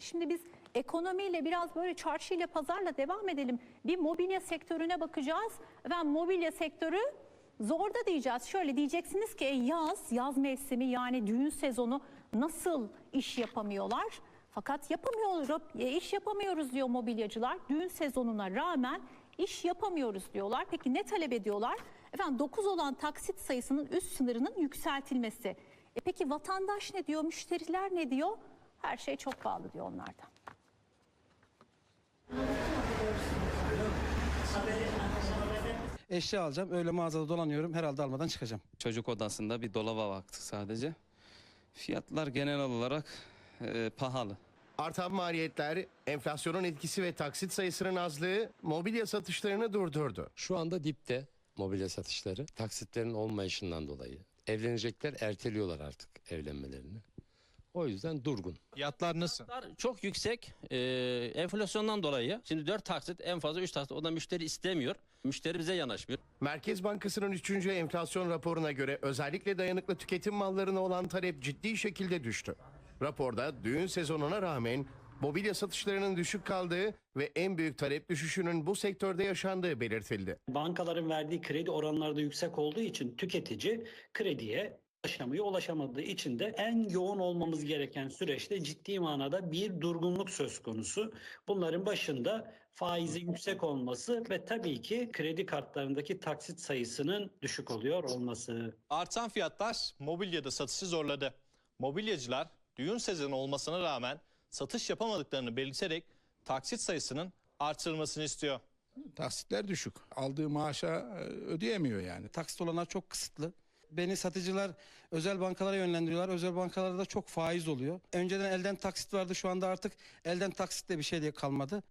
Şimdi biz ekonomiyle biraz böyle çarşıyla pazarla devam edelim. Bir mobilya sektörüne bakacağız. Efendim mobilya sektörü zorda diyeceğiz. Şöyle diyeceksiniz ki "E, yaz, yaz mevsimi yani düğün sezonu nasıl iş yapamıyorlar? Fakat yapamıyoruz, e, iş yapamıyoruz diyor mobilyacılar. Düğün sezonuna rağmen iş yapamıyoruz diyorlar. Peki ne talep ediyorlar? Efendim 9 olan taksit sayısının üst sınırının yükseltilmesi. E peki vatandaş ne diyor, müşteriler ne diyor? Her şey çok pahalı diyor onlardan. Eşya alacağım. Öyle mağazada dolanıyorum. Herhalde almadan çıkacağım. Çocuk odasında bir dolaba baktık sadece. Fiyatlar genel olarak e, pahalı. Artan maliyetler, enflasyonun etkisi ve taksit sayısının azlığı mobilya satışlarını durdurdu. Şu anda dipte mobilya satışları taksitlerin olmayışından dolayı. Evlenecekler erteliyorlar artık evlenmelerini. O yüzden durgun. Fiyatlar nasıl? Fiyatlar çok yüksek. Ee, enflasyondan dolayı. Şimdi 4 taksit en fazla 3 taksit. O da müşteri istemiyor. Müşteri bize yanaşmıyor. Merkez Bankası'nın 3. enflasyon raporuna göre özellikle dayanıklı tüketim mallarına olan talep ciddi şekilde düştü. Raporda düğün sezonuna rağmen mobilya satışlarının düşük kaldığı ve en büyük talep düşüşünün bu sektörde yaşandığı belirtildi. Bankaların verdiği kredi oranları da yüksek olduğu için tüketici krediye ulaşamıyor. Ulaşamadığı için de en yoğun olmamız gereken süreçte ciddi manada bir durgunluk söz konusu. Bunların başında faizi yüksek olması ve tabii ki kredi kartlarındaki taksit sayısının düşük oluyor olması. Artan fiyatlar mobilyada satışı zorladı. Mobilyacılar düğün sezonu olmasına rağmen satış yapamadıklarını belirterek taksit sayısının artırılmasını istiyor. Taksitler düşük. Aldığı maaşa e, ödeyemiyor yani. Taksit olanlar çok kısıtlı. Beni satıcılar özel bankalara yönlendiriyorlar. Özel bankalarda çok faiz oluyor. Önceden elden taksit vardı. Şu anda artık elden taksit de bir şey diye kalmadı.